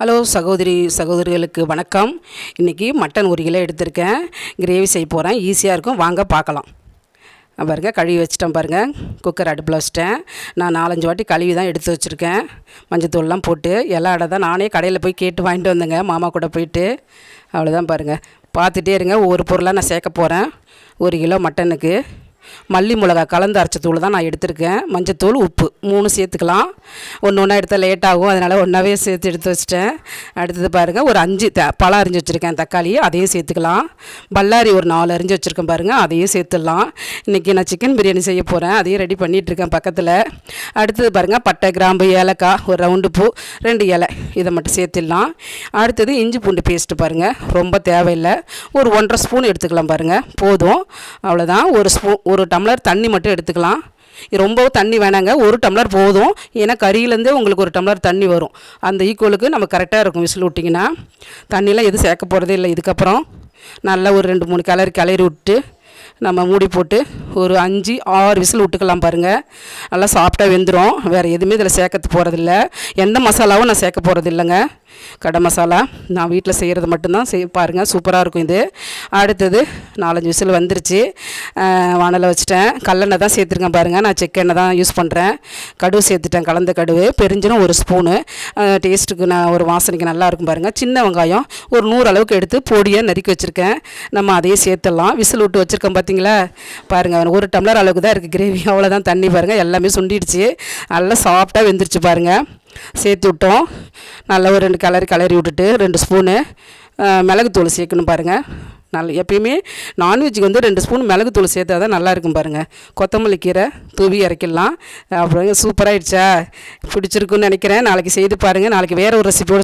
Hello சகோதரி சகோதரிகளுக்கு வணக்கம். இன்றைக்கி மட்டன் ஒரு கிலோ எடுத்திருக்கேன். கிரேவி செய்ய போகிறேன் ஈஸியாக இருக்கும். வாங்க பார்க்கலாம். பாருங்கள் கழுவி வச்சிட்டேன் பாருங்கள் குக்கர் அடுப்பில் வச்சிட்டேன். நான் நாலஞ்சு வாட்டி கழுவி தான் எடுத்து வச்சுருக்கேன். மஞ்சத்தூள்லாம் போட்டு எல்லா இடம் தான் நானே கடையில் போய் கேட்டு வாங்கிட்டு வந்தேங்க. மாமா கூட போயிட்டு. அவ்வளோதான் பாருங்கள் பார்த்துட்டே இருங்க. ஒரு பொருளாக நான் சேர்க்க போகிறேன் ஒரு கிலோ மட்டனுக்கு. மல்லி மிளகா கலந்து அரைச்ச தூள் தான் நான் எடுத்திருக்கேன். மஞ்சத்தூள் உப்பு மூணு சேர்த்துக்கலாம். ஒன்று ஒன்றா எடுத்தால் லேட் ஆகும். அதனால் ஒன்றாவே சேர்த்து எடுத்து வச்சிட்டேன். அடுத்தது பாருங்கள் ஒரு அஞ்சு த பழம் அரிஞ்சு வச்சுருக்கேன் தக்காளி. அதையும் சேர்த்துக்கலாம். பல்லாரி ஒரு நாலு அரிஞ்சு வச்சுருக்கேன் பாருங்கள் அதையும் சேர்த்துடலாம். இன்றைக்கி நான் சிக்கன் பிரியாணி செய்ய போகிறேன் அதையும் ரெடி பண்ணிகிட்ருக்கேன் பக்கத்தில். அடுத்தது பாருங்கள் பட்டை கிராம்பு ஏலக்காய் ஒரு ரவுண்டு பூ ரெண்டு இலை. இதை மட்டும் சேர்த்துடலாம். அடுத்தது இஞ்சி பூண்டு பேஸ்ட்டு பாருங்கள் ரொம்ப தேவையில்லை. ஒரு ஒன்றரை ஸ்பூன் எடுத்துக்கலாம் பாருங்கள் போதும். அவ்வளோதான் ஒரு ஸ்பூன் ஒரு டம்ளர் தண்ணி மட்டும் எடுத்துக்கலாம். ரொம்பவும் தண்ணி வேணாங்க. ஒரு டம்ளர் போதும். ஏன்னா கறியிலேருந்தே உங்களுக்கு ஒரு டம்ளர் தண்ணி வரும். அந்த ஈக்குவலுக்கு நம்ம கரெக்டாக இருக்கும் விசில் விட்டிங்கன்னா தண்ணியெலாம் எதுவும் சேர்க்க போகிறதே இல்லை. இதுக்கப்புறம் நல்லா ஒரு ரெண்டு மூணு கிளறி கிளறி விட்டு நம்ம மூடி போட்டு ஒரு அஞ்சு ஆறு விசில் விட்டுக்கலாம் பாருங்கள் நல்லா சாஃப்டாக வெந்துடும் வேறு எதுவுமே இதில் சேர்க்கறது போகிறதில்ல எந்த மசாலாவும் நான் சேர்க்க போகிறது இல்லைங்க கடை மசாலா நான் வீட்டில் செய்கிறது மட்டும்தான். செய் பாருங்கள் சூப்பராக இருக்கும் இது. அடுத்தது நாலஞ்சு விசில் வந்துருச்சு. வானலை வச்சுட்டேன். கல்லெண்ணெய் தான் சேர்த்துருக்கேன் பாருங்கள் நான் செக்கெண்ணெய் தான் யூஸ் பண்ணுறேன் கடுகு சேர்த்துட்டேன் கலந்த கடுகு. பெருஞ்சனும் ஒரு ஸ்பூனு டேஸ்ட்டுக்கு நான் ஒரு வாசனைக்கு நல்லா இருக்கும் பாருங்கள் சின்ன வெங்காயம் ஒரு நூறு அளவுக்கு எடுத்து பொடியாக நறுக்கி வச்சுருக்கேன். நம்ம அதையே சேர்த்துடலாம். விசில் விட்டு வச்சுருக்கேன் பார்த்து பார்த்தீங்களா பாருங்கள் ஒரு டம்ளர் அளவுக்கு தான் இருக்குது கிரேவி அவ்வளோதான் தண்ணி பாருங்கள் எல்லாமே சுண்டிடுச்சு. நல்லா சாஃப்டாக வெந்துருச்சு பாருங்கள் சேர்த்து விட்டோம். நல்லா ஒரு ரெண்டு கலரி கலரி விட்டுட்டு ரெண்டு ஸ்பூனு மிளகுத்தூள் சேர்க்கணும் பாருங்கள் நல்ல எப்பயுமே நான்வெஜ்ஜுக்கு வந்து ரெண்டு ஸ்பூன் மிளகுத்தூள் சேர்த்தா தான் நல்லா இருக்கும் பாருங்கள் கொத்தமல்லி கீரை தூவி இறக்கிடலாம். அப்புறம் சூப்பராகிடுச்சா பிடிச்சிருக்குன்னு நினைக்கிறேன். நாளைக்கு செய்து பாருங்கள் நாளைக்கு வேறு ஒரு ரெசிபியோட